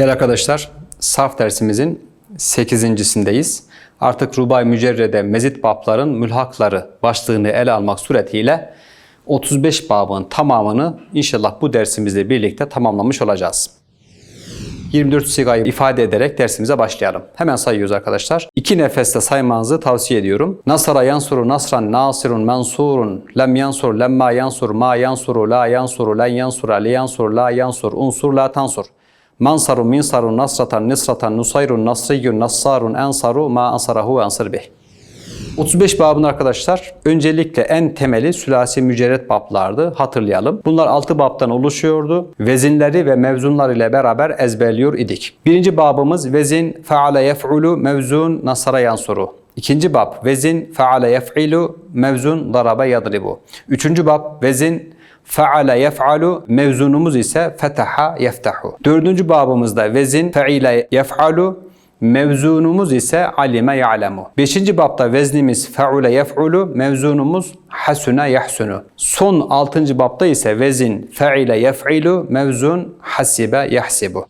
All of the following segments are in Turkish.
Değerli arkadaşlar, sarf dersimizin 8.sindeyiz. Artık Rubay Mücerrede Mezit Babların Mülhakları başlığını ele almak suretiyle 35 babın tamamını inşallah bu dersimizle birlikte tamamlamış olacağız. 24 sigayı ifade ederek dersimize başlayalım. Hemen sayıyoruz arkadaşlar. İki nefeste saymanızı tavsiye ediyorum. Nasara yansuru nasran nasirun mansurun lem yansur lemma yansur ma yansuru la yansuru len yansura li yansur la yansur unsur la tansur. Mansarun minsarun nasratan nisratan nusayrun nasriyyun nassarun ensaru ma ansarahu ensir bih. 35 babın arkadaşlar öncelikle en temeli sülasi mücerret bablardı. Hatırlayalım. Bunlar 6 babtan oluşuyordu. Vezinleri ve mevzunlar ile beraber ezberliyor idik. Birinci babımız vezin feale yef'ulu mevzun nasara yansuru. İkinci bab vezin feale yef'ilu mevzun daraba yadribu. Üçüncü bab vezin feale yef'alu mevzunumuz ise fetaha yeftahu. Dördüncü babımızda vezin feile yef'alu Mevzunumuz ise alime ya'lemu. Beşinci bapta veznimiz fe'ule yef'ulu, mevzunumuz hasune yahsunu. Son altıncı bapta ise vezin fe'ile yef'ilu, mevzun hasibe yahsibu.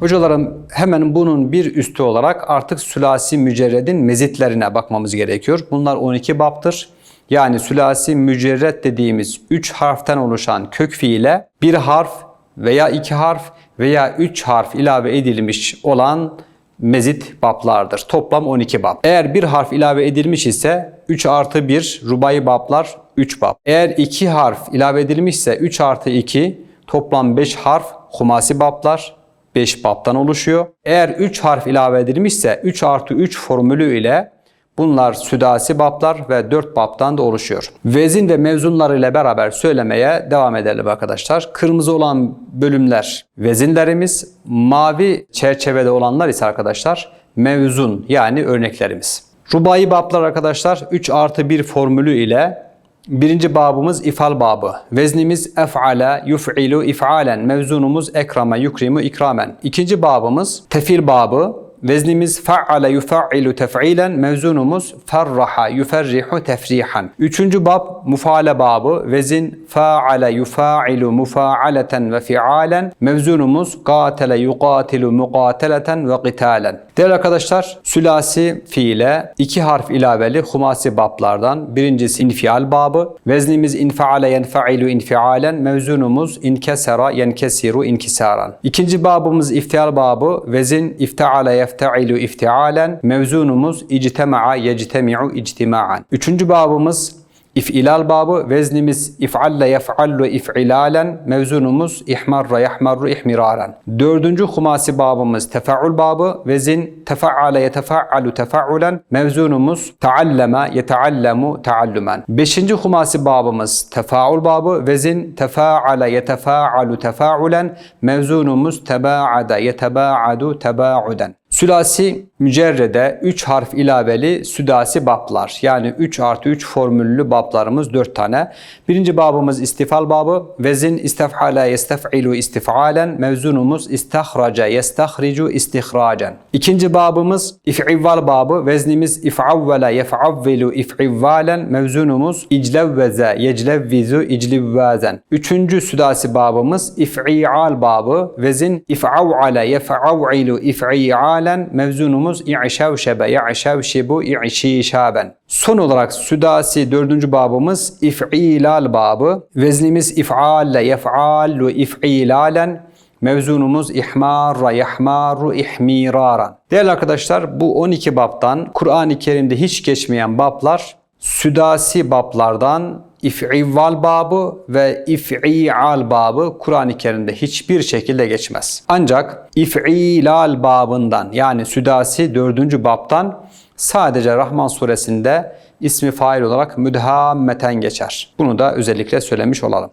Hocalarım hemen bunun bir üstü olarak artık sülasi mücerredin mezitlerine bakmamız gerekiyor. Bunlar 12 baptır. Yani sülasi mücerred dediğimiz 3 harften oluşan kök fiile bir harf veya iki harf veya üç harf ilave edilmiş olan mezit bablardır. Toplam 12 bab. Eğer bir harf ilave edilmiş ise 3 artı 1 rubai bablar 3 bab. Eğer 2 harf ilave edilmişse 3 artı 2 toplam 5 harf humasi bablar 5 babtan oluşuyor. Eğer 3 harf ilave edilmişse 3 artı 3 formülü ile Bunlar südasi bablar ve dört babtan da oluşuyor. Vezin ve mevzunları ile beraber söylemeye devam edelim arkadaşlar. Kırmızı olan bölümler vezinlerimiz, mavi çerçevede olanlar ise arkadaşlar mevzun yani örneklerimiz. Rubai bablar arkadaşlar 3 artı 1 formülü ile Birinci babımız ifal babı. Veznimiz ef'ale, yuf'ilu if'alen. Mevzunumuz ekrama, yukrimu ikramen. İkinci babımız tefil babı. Veznimiz fa'ale yufa'ilu tef'ilen, mevzunumuz ferraha yuferrihu tefrihan. Üçüncü bab mufaale babı. Vezin fa'ale yufa'ilu mufa'aleten ve fi'alen. Mevzunumuz qatele yuqatilu muqateleten ve qitalen. Değerli arkadaşlar, sülasi fiile iki harf ilaveli humasi bablardan birincisi infial babı. Veznimiz infaale yenfailu infialen. Mevzunumuz inkesera yenkesiru inkisaran. İkinci babımız iftial babı. Vezin iftaale yeftailu iftialen. Mevzunumuz ictema'a yectemi'u ictima'an. Üçüncü babımız İf'ilal babı veznimiz if'alle yef'allu if'ilalen mevzunumuz ihmarra yahmarru ihmiraran. Dördüncü humasi babımız tefa'ul babı vezin tefa'ale yetefa'alu tefa'ulen mevzunumuz taalleme yeteallemu taallumen. Beşinci humasi babımız tefaul babı vezin tefa'ale yetefa'alu tefa'ulen mevzunumuz tebaada yetebaadu tebauden. Sülasi mücerrede 3 harf ilaveli südasi bablar. Yani 3 artı 3 formüllü bablarımız 4 tane. Birinci babımız istifal babı. Vezin istefhala yestef'ilu istifalen. Mevzunumuz istahraca yestahricu istihracen. İkinci babımız if'ivval babı. Veznimiz if'avvela yef'avvilu if'ivvalen. Mevzunumuz iclevveze yeclevvizu iclivvazen. Üçüncü südasi babımız if'i'al babı. Vezin if'av'ala yef'av'ilu if'i'al halen mevzunumuz i'şevşebe ya'şevşibu i'şişaben. Son olarak südasi dördüncü babımız if'ilal babı. Veznimiz if'alle yef'allu if'ilalen. Mevzunumuz ihmarra yahmaru ihmiraran. Değerli arkadaşlar bu 12 babtan Kur'an-ı Kerim'de hiç geçmeyen bablar südasi bablardan if'ivval babı ve if'i'al babı Kur'an-ı Kerim'de hiçbir şekilde geçmez. Ancak if'ilal babından yani südasi dördüncü babtan sadece Rahman suresinde ismi fail olarak müdhammeten geçer. Bunu da özellikle söylemiş olalım.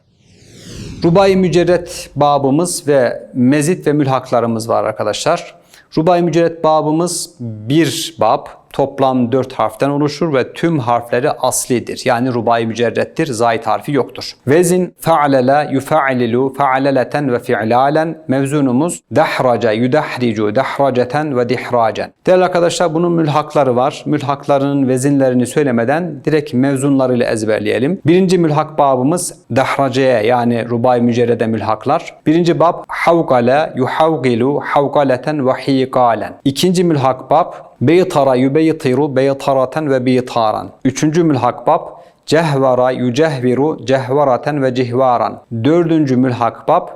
Rubai mücerret babımız ve mezit ve mülhaklarımız var arkadaşlar. Rubai mücerret babımız bir bab, toplam 4 harften oluşur ve tüm harfleri aslidir. Yani rubai mücerrettir, zait harfi yoktur. Vezin fa'lele yufa'lilu fa'leleten ve fi'lalen mevzunumuz dahraca yudahricu dahraceten ve dihracen. Değerli arkadaşlar bunun mülhakları var. Mülhaklarının vezinlerini söylemeden direkt mevzunlarıyla ezberleyelim. Birinci mülhak babımız dahraceye yani rubai mücerrede mülhaklar. Birinci bab havgale yuhavgilu havgaleten ve hikalen. İkinci mülhak bab beytara yubeytiru beytaraten ve beytaran. Üçüncü mülhak bab cehvara yücehviru cehvaraten ve cihvaran. Dördüncü mülhak bab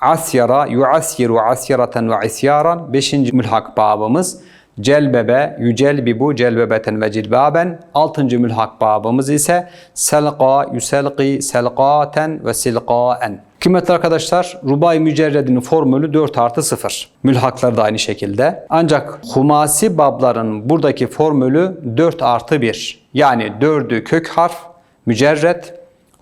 asyara yuasyiru asyaraten ve isyaran. Beşinci mülhak babımız celbebe yücelbibu celbebeten ve cilbaben. Altıncı mülhak babımız ise selqa yuselqi selqaten ve silqaen. Kıymetli arkadaşlar, Rubai Mücerred'in formülü 4 artı 0. Mülhaklar da aynı şekilde. Ancak Humasi babların buradaki formülü 4 artı 1. Yani 4'ü kök harf, mücerred,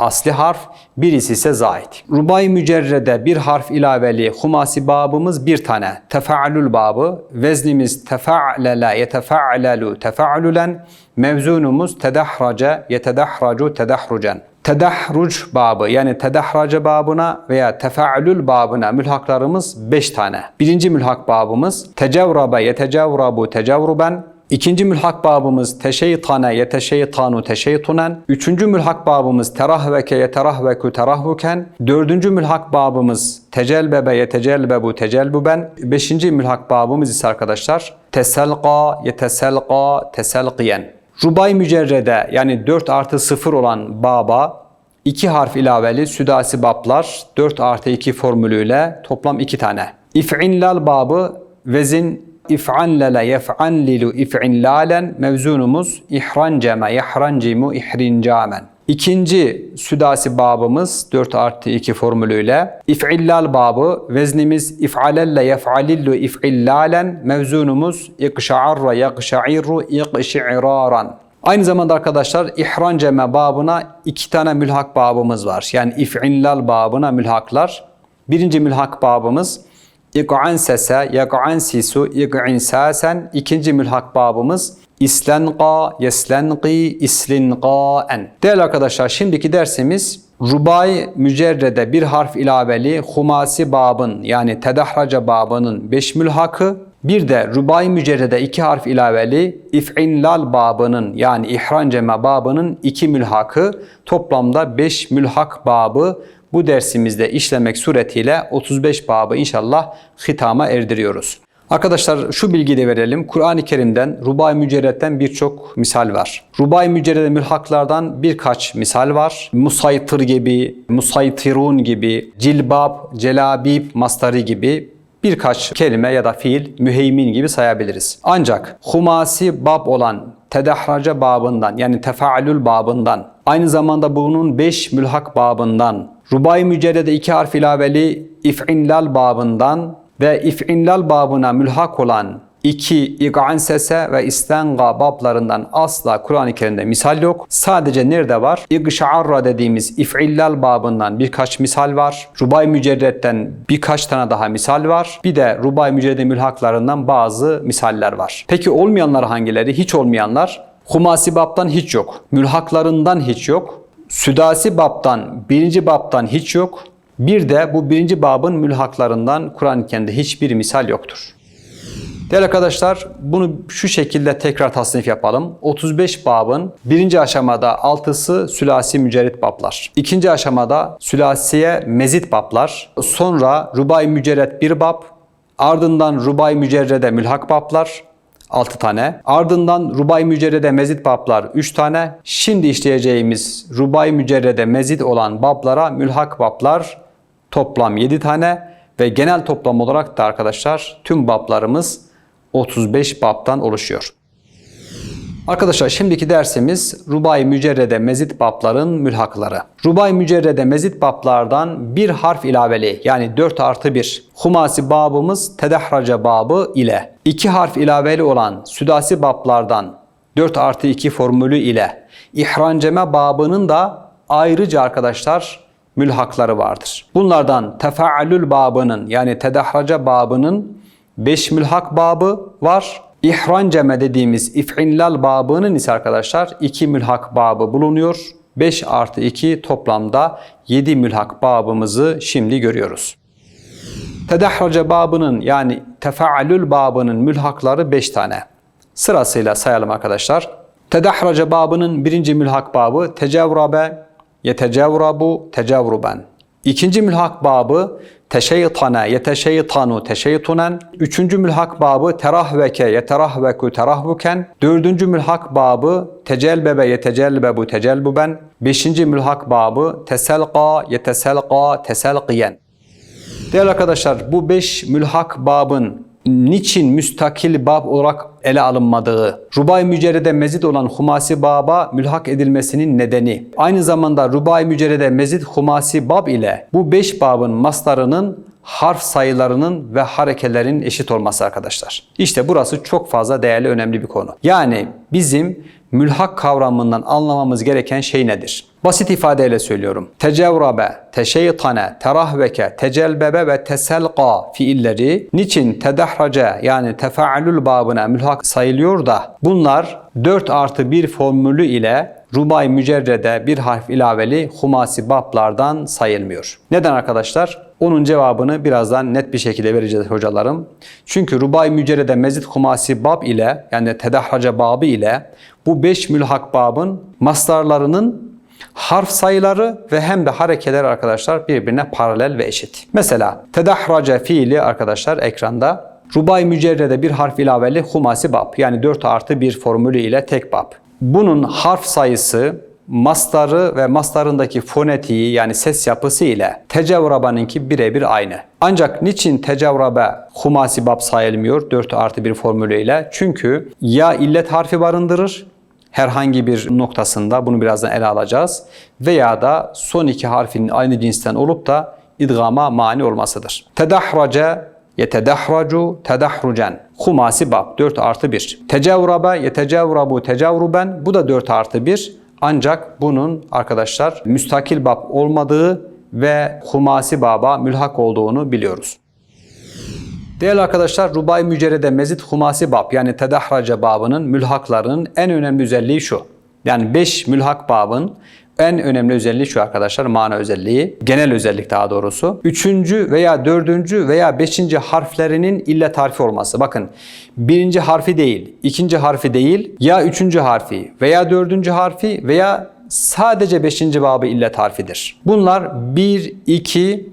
asli harf, birisi ise zait. Rubai mücerrede bir harf ilaveli humasi babımız bir tane. Tefa'lül babı. Veznimiz tefa'lele yetefa'lelu tefa'lülen. Mevzunumuz tedahraca yetedahracu tedahrucen. Tedahruc babı yani tedahraca babına veya tefa'lül babına mülhaklarımız 5 tane. Birinci mülhak babımız tecevrabe yetecevrabu tecevruben. İkinci mülhak babımız teşeytane yeteşeytanu teşeytunen. Üçüncü mülhak babımız terahveke yeterahveku terahvuken. Dördüncü mülhak babımız tecelbebe yetecelbebu tecelbuben. Beşinci mülhak babımız ise arkadaşlar teselqa yeteselqa teselqiyen. Rubai mücerrede yani 4 artı 0 olan baba iki harf ilaveli südasi bablar 4 artı 2 formülüyle toplam 2 tane. İf'inlal babı vezin if'anlele yef'anlilu if'inlalen mevzunumuz ihranceme yahrancimu ihrincamen. İkinci südasi babımız 4 artı 2 formülüyle if'illal babı veznimiz if'alelle yef'alillu if'illalen mevzunumuz ikşa'arra yakşa'irru ikşi'raran. Aynı zamanda arkadaşlar ihranceme babına iki tane mülhak babımız var. Yani if'illal babına mülhaklar. Birinci mülhak babımız İq'an sese, yak'an sisu, iq'in sasen. İkinci mülhak babımız islenqa, yeslenqi, islinqaen. Değerli arkadaşlar şimdiki dersimiz Rubai mücerrede bir harf ilaveli humasi babın yani tedahraca babının beş mülhakı bir de rubai mücerrede iki harf ilaveli if'inlal babının yani ihranceme babının iki mülhakı toplamda beş mülhak babı bu dersimizde işlemek suretiyle 35 babı inşallah hitama erdiriyoruz. Arkadaşlar şu bilgiyi de verelim. Kur'an-ı Kerim'den Rubai Mücerred'den birçok misal var. Rubai Mücerred mülhaklardan birkaç misal var. Musaytır gibi, musaytirun gibi, cilbab, celabib, mastari gibi birkaç kelime ya da fiil müheymin gibi sayabiliriz. Ancak humasi bab olan tedahraca babından yani tefa'lül babından aynı zamanda bunun 5 mülhak babından Rubai mücerrede iki harf ilaveli if'inlal babından ve if'inlal babına mülhak olan iki ig'an sese ve istenga bablarından asla Kur'an-ı Kerim'de misal yok. Sadece nerede var? İgşa'arra dediğimiz if'illal babından birkaç misal var. Rubai mücerretten birkaç tane daha misal var. Bir de rubai mücerrede mülhaklarından bazı misaller var. Peki olmayanlar hangileri? Hiç olmayanlar. Humasi babtan hiç yok. Mülhaklarından hiç yok. Südasi babtan, birinci babtan hiç yok. Bir de bu birinci babın mülhaklarından Kur'an-ı Kerim'de hiçbir misal yoktur. Değerli arkadaşlar bunu şu şekilde tekrar tasnif yapalım. 35 babın birinci aşamada 6'sı sülasi mücerrit bablar. İkinci aşamada sülasiye mezit bablar. Sonra rubai mücerret bir bab. Ardından rubai mücerrede mülhak bablar. 6 tane. Ardından Rubay Mücerrede Mezit bablar 3 tane. Şimdi işleyeceğimiz Rubay Mücerrede Mezit olan bablara mülhak bablar toplam 7 tane ve genel toplam olarak da arkadaşlar tüm bablarımız 35 babtan oluşuyor. Arkadaşlar şimdiki dersimiz Rubai Mücerrede Mezit babların mülhakları. Rubai Mücerrede Mezit bablardan bir harf ilaveli yani 4 artı 1 Humasi babımız Tedahraca babı ile iki harf ilaveli olan Südasi bablardan 4 artı 2 formülü ile İhranceme babının da ayrıca arkadaşlar mülhakları vardır. Bunlardan Tefa'lül babının yani Tedahraca babının 5 mülhak babı var. İhranceme dediğimiz if'inlal babının ise arkadaşlar iki mülhak babı bulunuyor. 5 artı 2 toplamda 7 mülhak babımızı şimdi görüyoruz. Tedahraca babının yani tefaallül babının mülhakları 5 tane. Sırasıyla sayalım arkadaşlar. Tedahraca babının birinci mülhak babı tecevrabe, yetecevrabu, tecevruben. İkinci mülhak babı teşeytane, yeteşeytanu, teşeytunen. Üçüncü mülhak babı terahveke, yeterahveku, terahvuken. Dördüncü mülhak babı tecelbebe, yetecelbebu, tecelbuben. Beşinci mülhak babı teselqa, yeteselqa, teselqiyen. Değerli arkadaşlar bu beş mülhak babın niçin müstakil bab olarak ele alınmadığı, Rubai Mücerrede mezid olan Humasi baba mülhak edilmesinin nedeni, aynı zamanda Rubai Mücerrede mezid Humasi bab ile bu beş babın maslarının harf sayılarının ve harekelerin eşit olması arkadaşlar. İşte burası çok fazla değerli önemli bir konu. Yani bizim mülhak kavramından anlamamız gereken şey nedir? Basit ifadeyle söylüyorum. Tecevrabe, teşeytane, terahveke, tecelbebe ve teselqa fiilleri niçin tedahrace yani tefaallül babına mülhak sayılıyor da bunlar 4 artı 1 formülü ile Rubay mücerrede bir harf ilaveli humasi bablardan sayılmıyor. Neden arkadaşlar? Onun cevabını birazdan net bir şekilde vereceğiz hocalarım. Çünkü Rubay mücerrede mezit humasi bab ile yani tedahraca babı ile bu 5 mülhak babın mastarlarının harf sayıları ve hem de harekeler arkadaşlar birbirine paralel ve eşit. Mesela tedahraca fiili arkadaşlar ekranda Rubay mücerrede bir harf ilaveli humasi bab yani 4 artı 1 formülü ile tek bab. Bunun harf sayısı mastarı ve mastarındaki fonetiği yani ses yapısı ile tecevrabanınki birebir aynı. Ancak niçin tecevrabe humasi bab sayılmıyor 4 artı 1 formülüyle? Çünkü ya illet harfi barındırır herhangi bir noktasında bunu birazdan ele alacağız veya da son iki harfinin aynı cinsten olup da idgama mani olmasıdır. Tedahrace yetedahracu tedahrucen. Humasi bab 4 artı 1. Tecevrabe yetecevrabu tecevruben bu da 4 artı 1. Ancak bunun arkadaşlar müstakil bab olmadığı ve humasi baba mülhak olduğunu biliyoruz. Değerli arkadaşlar Rubai Mücerrede Mezit Humasi Bab yani Tedahraca babının mülhaklarının en önemli özelliği şu. Yani 5 mülhak babın en önemli özelliği şu arkadaşlar mana özelliği, genel özellik daha doğrusu. Üçüncü veya dördüncü veya beşinci harflerinin illet harfi olması. Bakın birinci harfi değil, ikinci harfi değil, ya üçüncü harfi veya dördüncü harfi veya sadece beşinci babı illet harfidir. Bunlar bir, iki,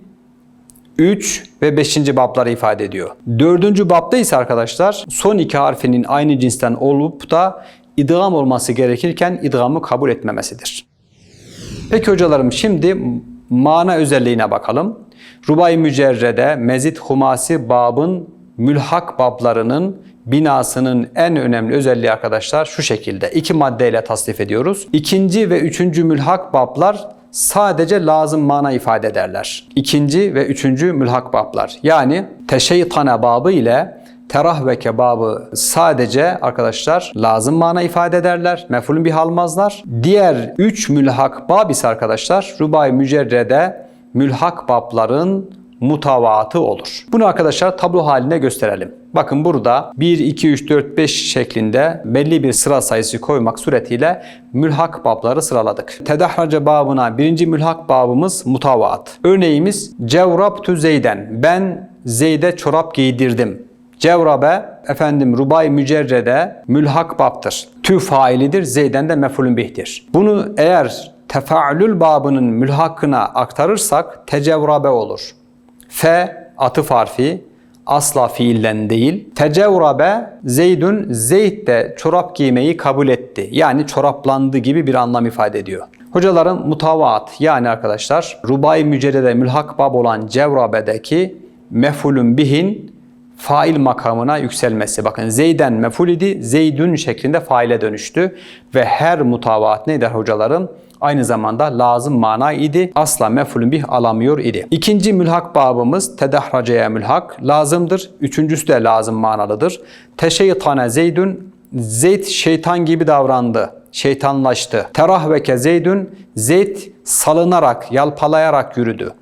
3 ve 5. babları ifade ediyor. 4. babda ise arkadaşlar son iki harfinin aynı cinsten olup da idgam olması gerekirken idgamı kabul etmemesidir. Peki hocalarım şimdi mana özelliğine bakalım. Rubai mücerrede mezit humasi babın mülhak bablarının binasının en önemli özelliği arkadaşlar şu şekilde. iki maddeyle tasnif ediyoruz. İkinci ve üçüncü mülhak bablar sadece lazım mana ifade ederler. İkinci ve üçüncü mülhak bablar. Yani teşeytane babı ile terah ve kebabı sadece arkadaşlar lazım mana ifade ederler. Mefulün bir halmazlar. Diğer üç mülhak bab ise arkadaşlar rubai mücerrede mülhak babların mutavatı olur. Bunu arkadaşlar tablo haline gösterelim. Bakın burada 1, 2, 3, 4, 5 şeklinde belli bir sıra sayısı koymak suretiyle mülhak babları sıraladık. Tedahraca babına birinci mülhak babımız mutavat. Örneğimiz cevrabtu zeyden. Ben Zeyd'e çorap giydirdim. Cevrabe efendim rubay mücerrede mülhak babtır. Tü failidir. Zeyden de mefulün bihtir. Bunu eğer tefaülül babının mülhakına aktarırsak tecevrabe olur. Fe atıf harfi asla fiillen değil. Tecevrabe Zeydün Zeyd de çorap giymeyi kabul etti. Yani çoraplandı gibi bir anlam ifade ediyor. Hocaların mutavaat yani arkadaşlar rubai mücerrede mülhak bab olan cevrabe'deki mefulün bihin fail makamına yükselmesi. Bakın Zeyden meful idi, Zeydün şeklinde faile dönüştü ve her mutavaat ne der hocalarım? Aynı zamanda lazım mana idi. Asla mefulün bih alamıyor idi. İkinci mülhak babımız tedahraceye mülhak lazımdır. Üçüncüsü de lazım manalıdır. Teşeytane Zeydün Zeyd şeytan gibi davrandı. Şeytanlaştı. Terahveke Zeydün Zeyd salınarak, yalpalayarak yürüdü.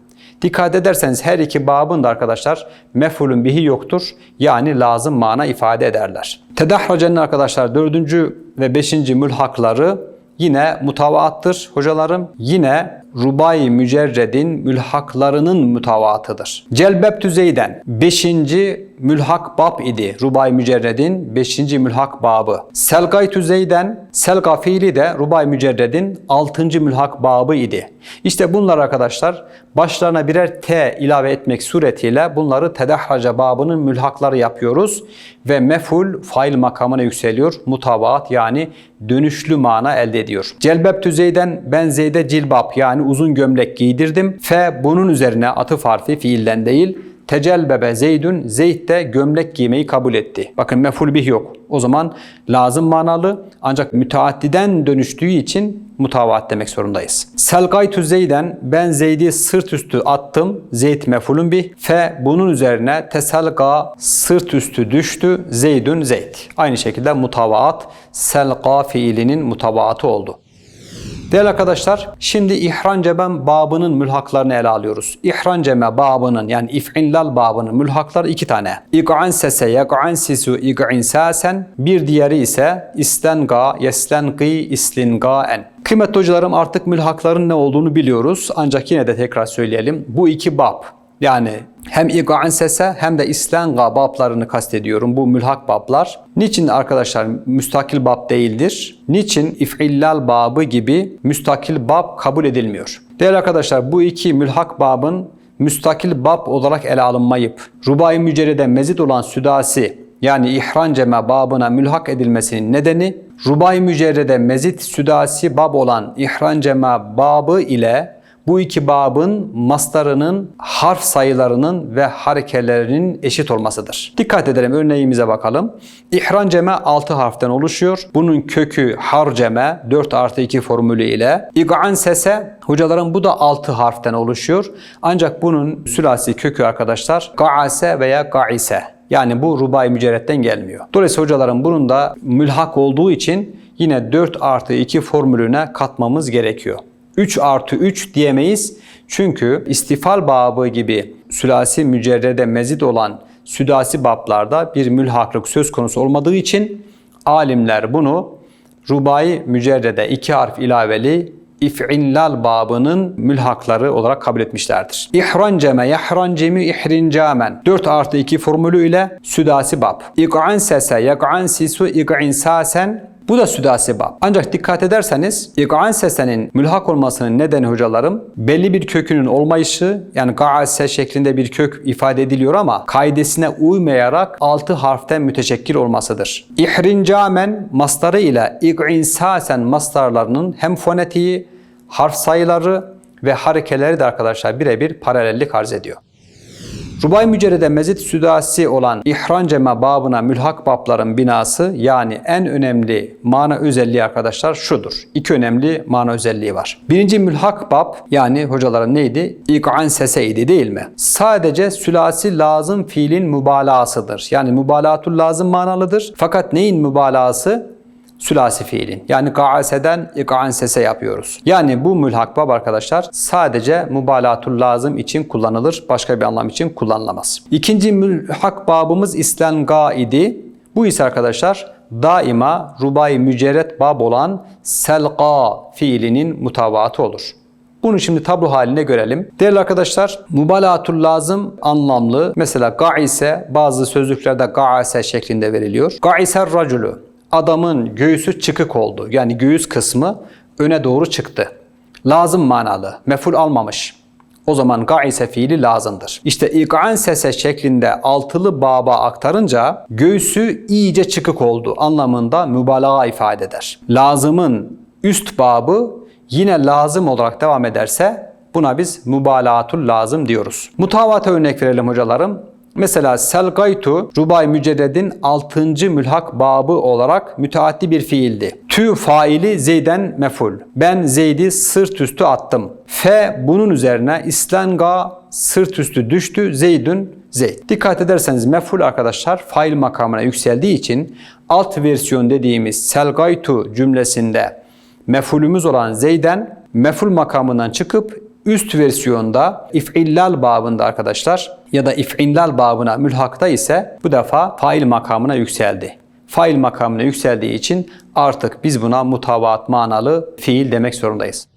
Dikkat ederseniz her iki babın da arkadaşlar mef'ulün bihi yoktur. Yani lazım mana ifade ederler. Tedahracenin arkadaşlar dördüncü ve beşinci mülhakları yine mutavaattır hocalarım. Yine Rubai Mücerred'in mülhaklarının mutavaatıdır. Celbeb Tüzey'den 5. mülhak bab idi. Rubai Mücerred'in 5. mülhak babı. Selgay Tüzey'den Selga fiili de Rubai Mücerred'in 6. mülhak babı idi. İşte bunlar arkadaşlar başlarına birer T ilave etmek suretiyle bunları tedahraca babının mülhakları yapıyoruz ve meful fail makamına yükseliyor. Mutavaat yani dönüşlü mana elde ediyor. Celbeb Tüzey'den ben Zeyd'e cilbab yani uzun gömlek giydirdim. Fe bunun üzerine atıf harfi fiilden değil. Tecelbebe Zeydün, Zeyd de gömlek giymeyi kabul etti. Bakın meful bih yok. O zaman lazım manalı ancak müteaddiden dönüştüğü için mutavaat demek zorundayız. Selgaytu Zeyden ben Zeyd'i sırt üstü attım. Zeyd mefulun bih. Fe bunun üzerine teselga sırt üstü düştü. Zeydün Zeyd. Aynı şekilde mutavaat selga fiilinin mutavaatı oldu. Değerli arkadaşlar, şimdi ihranceben babının mülhaklarını ele alıyoruz. İhranceme babının yani if'inlal babının mülhakları iki tane. İg'an sese, yag'an sisu, ig'in sasen. Bir diğeri ise istenga, yeslengi, islingaen. Kıymetli hocalarım artık mülhakların ne olduğunu biliyoruz. Ancak yine de tekrar söyleyelim. Bu iki bab yani hem İga'an sese hem de İslenga bablarını kastediyorum. Bu mülhak bablar. Niçin arkadaşlar müstakil bab değildir? Niçin if'illal babı gibi müstakil bab kabul edilmiyor? Değerli arkadaşlar bu iki mülhak babın müstakil bab olarak ele alınmayıp Rubai Mücerrede mezit olan südasi yani ihranceme babına mülhak edilmesinin nedeni Rubai Mücerrede mezit südasi bab olan ihranceme babı ile bu iki babın mastarının harf sayılarının ve harekelerinin eşit olmasıdır. Dikkat edelim örneğimize bakalım. İhranceme 6 harften oluşuyor. Bunun kökü harceme 4 artı 2 formülü ile. İg'an sese hocaların bu da 6 harften oluşuyor. Ancak bunun sülasi kökü arkadaşlar ga'ase veya ga'ise. Yani bu rubai mücerretten gelmiyor. Dolayısıyla hocaların bunun da mülhak olduğu için yine 4 artı 2 formülüne katmamız gerekiyor. 3 artı 3 diyemeyiz. Çünkü istifal babı gibi sülasi mücerrede mezid olan südasi bablarda bir mülhaklık söz konusu olmadığı için alimler bunu rubai mücerrede iki harf ilaveli if'inlal babının mülhakları olarak kabul etmişlerdir. İhranceme, yahrancemi, ihrincamen. 4 artı 2 formülü ile südasi bab. İg'an sese, yag'an sisu, ig'in sasen bu da südasi bab. Ancak dikkat ederseniz İg'an sesenin mülhak olmasının nedeni hocalarım belli bir kökünün olmayışı yani ga'ase şeklinde bir kök ifade ediliyor ama kaidesine uymayarak altı harften müteşekkil olmasıdır. İhrincamen mastarı ile İg'insasen mastarlarının hem fonetiği, harf sayıları ve harekeleri de arkadaşlar birebir paralellik arz ediyor. Rubai Mücerrede mezit südasi olan ihranceme babına mülhak babların binası yani en önemli mana özelliği arkadaşlar şudur. İki önemli mana özelliği var. Birinci mülhak bab yani hocaların neydi? İk'an seseydi değil mi? Sadece sülasi lazım fiilin mübalağasıdır. Yani mübalağatul lazım manalıdır. Fakat neyin mübalağası? Sülasi fiilin. Yani ga'aseden ika'an yapıyoruz. Yani bu mülhak bab arkadaşlar sadece mübalatul lazım için kullanılır. Başka bir anlam için kullanılamaz. İkinci mülhak babımız islenga idi. Bu ise arkadaşlar daima rubai mücerret bab olan selqa fiilinin mutavatı olur. Bunu şimdi tablo halinde görelim. Değerli arkadaşlar, mübalağatul lazım anlamlı. Mesela ga'ise bazı sözlüklerde ga'ase şeklinde veriliyor. Ga'iser raculu adamın göğüsü çıkık oldu. Yani göğüs kısmı öne doğru çıktı. Lazım manalı, meful almamış. O zaman ga'ise fiili lazımdır. İşte ik'an sese şeklinde altılı baba aktarınca göğsü iyice çıkık oldu anlamında mübalağa ifade eder. Lazımın üst babı yine lazım olarak devam ederse buna biz mübalağatul lazım diyoruz. Mutavata örnek verelim hocalarım. Mesela selgaytu Rubay Mücedded'in 6. mülhak babı olarak müteaddi bir fiildi. Tü faili Zeyden meful. Ben Zeyd'i sırt üstü attım. Fe bunun üzerine islenga sırt üstü düştü. Zeydün Zeyd. Dikkat ederseniz meful arkadaşlar fail makamına yükseldiği için alt versiyon dediğimiz selgaytu cümlesinde mefulümüz olan Zeyden meful makamından çıkıp Üst versiyonda if'illal babında arkadaşlar ya da if'illal babına mülhakta ise bu defa fail makamına yükseldi. Fail makamına yükseldiği için artık biz buna mutabaat manalı fiil demek zorundayız.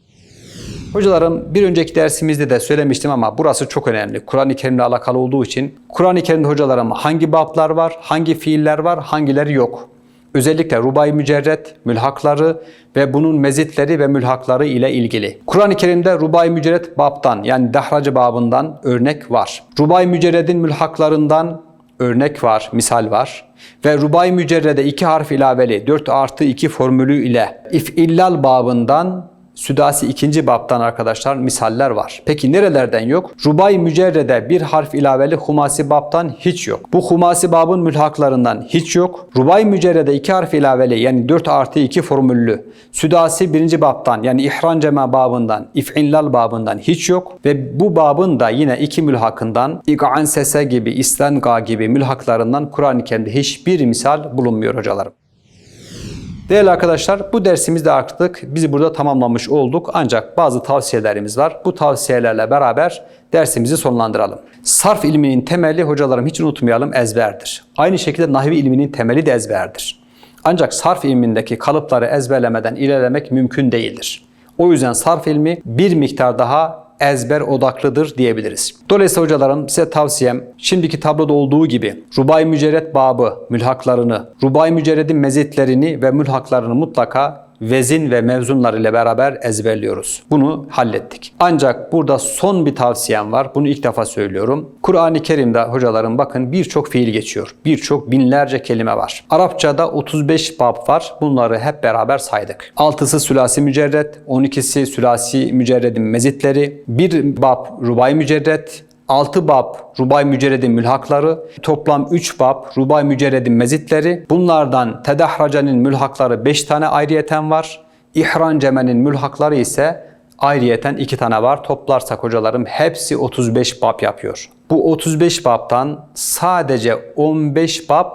Hocalarım bir önceki dersimizde de söylemiştim ama burası çok önemli. Kur'an-ı Kerim'le alakalı olduğu için Kur'an-ı Kerim'de hocalarım hangi bablar var, hangi fiiller var, hangileri yok. Özellikle rubai mücerret, mülhakları ve bunun mezitleri ve mülhakları ile ilgili. Kur'an-ı Kerim'de rubai mücerret babtan yani dahracı babından örnek var. Rubai mücerredin mülhaklarından örnek var, misal var. Ve rubai mücerrede iki harf ilaveli 4 artı 2 formülü ile if'illal babından Südasi ikinci babtan arkadaşlar misaller var. Peki nerelerden yok? Rubai mücerrede bir harf ilaveli humasi babtan hiç yok. Bu humasi babın mülhaklarından hiç yok. Rubai mücerrede iki harf ilaveli yani 4 artı 2 formüllü. Südasi birinci babtan yani ihran cema babından, if'inlal babından hiç yok. Ve bu babın da yine iki mülhakından İg'an sese gibi, istenga gibi mülhaklarından Kur'an-ı Kerim'de hiçbir misal bulunmuyor hocalarım. Değerli arkadaşlar bu dersimizde artık bizi burada tamamlamış olduk. Ancak bazı tavsiyelerimiz var. Bu tavsiyelerle beraber dersimizi sonlandıralım. Sarf ilminin temeli hocalarım hiç unutmayalım ezberdir. Aynı şekilde nahvi ilminin temeli de ezberdir. Ancak sarf ilmindeki kalıpları ezberlemeden ilerlemek mümkün değildir. O yüzden sarf ilmi bir miktar daha ezber odaklıdır diyebiliriz. Dolayısıyla hocalarım size tavsiyem şimdiki tabloda olduğu gibi Rubai Mücerret babı mülhaklarını, Rubai Mücerret'in mezitlerini ve mülhaklarını mutlaka vezin ve mevzunlar ile beraber ezberliyoruz. Bunu hallettik. Ancak burada son bir tavsiyem var. Bunu ilk defa söylüyorum. Kur'an-ı Kerim'de hocalarım bakın birçok fiil geçiyor. Birçok binlerce kelime var. Arapçada 35 bab var. Bunları hep beraber saydık. 6'sı sülasi mücerret, 12'si sülasi mücerredin mezitleri, bir bab rubai mücerret, 6 bab Rubay Mücerred'in mülhakları, toplam 3 bab Rubay Mücerred'in mezitleri. Bunlardan Tedahracanın mülhakları 5 tane ayrıyeten var. İhran Cemen'in mülhakları ise ayrıyeten 2 tane var. Toplarsak hocalarım hepsi 35 bab yapıyor. Bu 35 babtan sadece 15 bab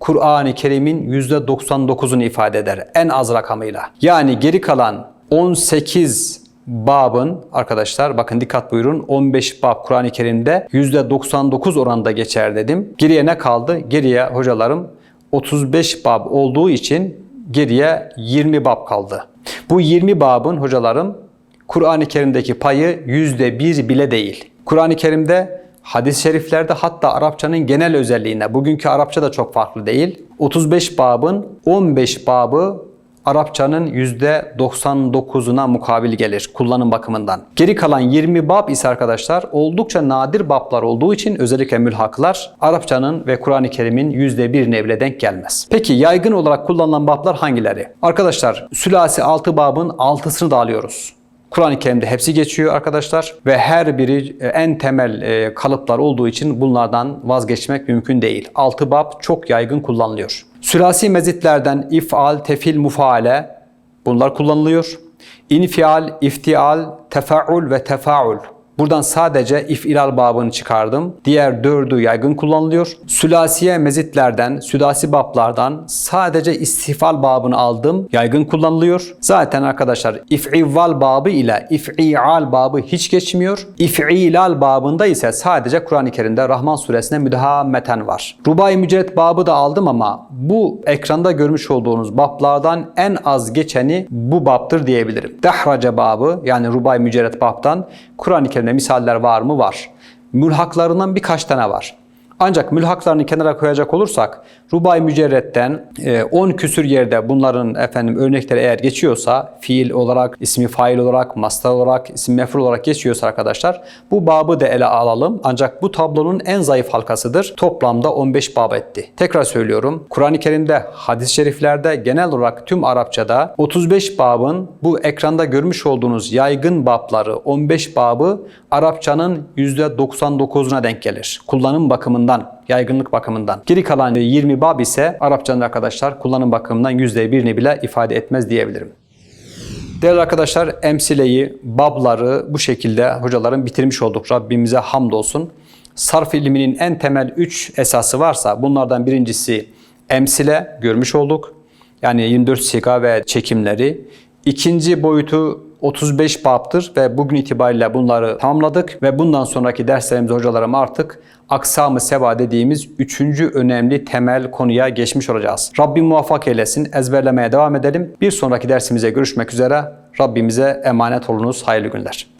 Kur'an-ı Kerim'in %99'unu ifade eder en az rakamıyla. Yani geri kalan 18 babın arkadaşlar bakın dikkat buyurun 15 bab Kur'an-ı Kerim'de %99 oranında geçer dedim. Geriye ne kaldı? Geriye hocalarım 35 bab olduğu için geriye 20 bab kaldı. Bu 20 babın hocalarım Kur'an-ı Kerim'deki payı %1 bile değil. Kur'an-ı Kerim'de hadis-i şeriflerde hatta Arapçanın genel özelliğine, bugünkü Arapça da çok farklı değil. 35 babın 15 babı Arapçanın %99'una mukabil gelir kullanım bakımından. Geri kalan 20 bab ise arkadaşlar oldukça nadir bablar olduğu için özellikle mülhaklar Arapçanın ve Kur'an-ı Kerim'in %1'ine bile denk gelmez. Peki yaygın olarak kullanılan bablar hangileri? Arkadaşlar sülasi 6 babın 6'sını da alıyoruz. Kur'an-ı Kerim'de hepsi geçiyor arkadaşlar ve her biri e, en temel e, kalıplar olduğu için bunlardan vazgeçmek mümkün değil. Altı bab çok yaygın kullanılıyor. Sülasi mezitlerden ifal, tefil, mufaale bunlar kullanılıyor. İnfial, iftial, tefaul ve tefaul Buradan sadece ifilal babını çıkardım. Diğer dördü yaygın kullanılıyor. Sülasiye mezitlerden, südasi bablardan sadece istifal babını aldım. Yaygın kullanılıyor. Zaten arkadaşlar if'ivval babı ile if'ial babı hiç geçmiyor. İf'ilal babında ise sadece Kur'an-ı Kerim'de Rahman suresine müdehammeten var. Rubai mücerret babı da aldım ama bu ekranda görmüş olduğunuz bablardan en az geçeni bu babdır diyebilirim. Dehrace babı yani Rubai mücerret babdan Kur'an-ı Kerim'de misaller var mı? Var. Mülhaklarından birkaç tane var. Ancak mülhaklarını kenara koyacak olursak Rubai Mücerret'ten 10 e, küsür yerde bunların efendim örnekleri eğer geçiyorsa fiil olarak, ismi fail olarak, mastar olarak, isim mefrul olarak geçiyorsa arkadaşlar bu babı da ele alalım. Ancak bu tablonun en zayıf halkasıdır. Toplamda 15 bab etti. Tekrar söylüyorum. Kur'an-ı Kerim'de, hadis-i şeriflerde genel olarak tüm Arapçada 35 babın bu ekranda görmüş olduğunuz yaygın babları 15 babı Arapçanın %99'una denk gelir. Kullanım bakımından yaygınlık bakımından. Geri kalan 20 bab ise Arapçanın arkadaşlar kullanım bakımından %1'ini bile ifade etmez diyebilirim. Değerli arkadaşlar emsileyi, babları bu şekilde hocaların bitirmiş olduk. Rabbimize hamdolsun. Sarf ilminin en temel 3 esası varsa bunlardan birincisi emsile görmüş olduk. Yani 24 siga ve çekimleri. İkinci boyutu 35 babdır ve bugün itibariyle bunları tamamladık ve bundan sonraki derslerimiz hocalarım artık aksam-ı seva dediğimiz üçüncü önemli temel konuya geçmiş olacağız. Rabbim muvaffak eylesin. Ezberlemeye devam edelim. Bir sonraki dersimize görüşmek üzere. Rabbimize emanet olunuz. Hayırlı günler.